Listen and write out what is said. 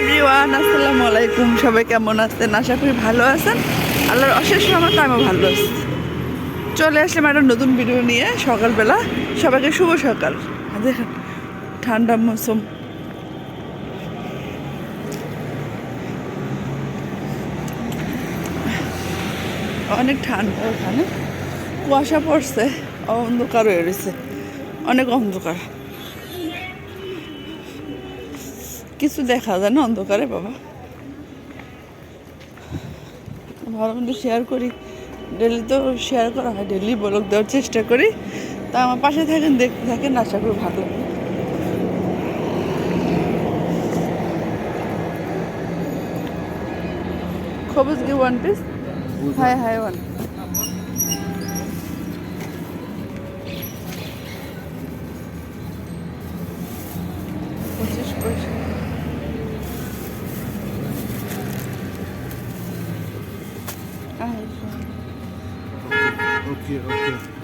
Everyone, আসসালামু আলাইকুম। সবাই কেমন আছেন? আশা করি ভালো আছেন। আল্লাহর অশেষ রহমত আমিও ভালো আছি। চলে আসলাম একটা নতুন ভিডিও নিয়ে সকালবেলা। সবাইকে শুভ সকাল। দেখেন, ঠান্ডা মৌসুম। অনেক ঠান্ডা ওখানে। কুয়াশা পড়ছে, অন্ধকার হয়ে রয়েছে। অনেক অন্ধকার। কিছু দেখা যায় না অন্ধকারে বাবা। ভালো মন্দ শেয়ার করি। ডেলি তো শেয়ার করা হয় ডেলি ব্লগ দেওয়ার চেষ্টা করি। তা আমার পাশে থাকেন দেখতে থাকেন আশা করি ভালো লাগবে। খবজ কি ওয়ান পিস হাই হাই ওয়ান পঁচিশ পয়সা। Okay, okay, OK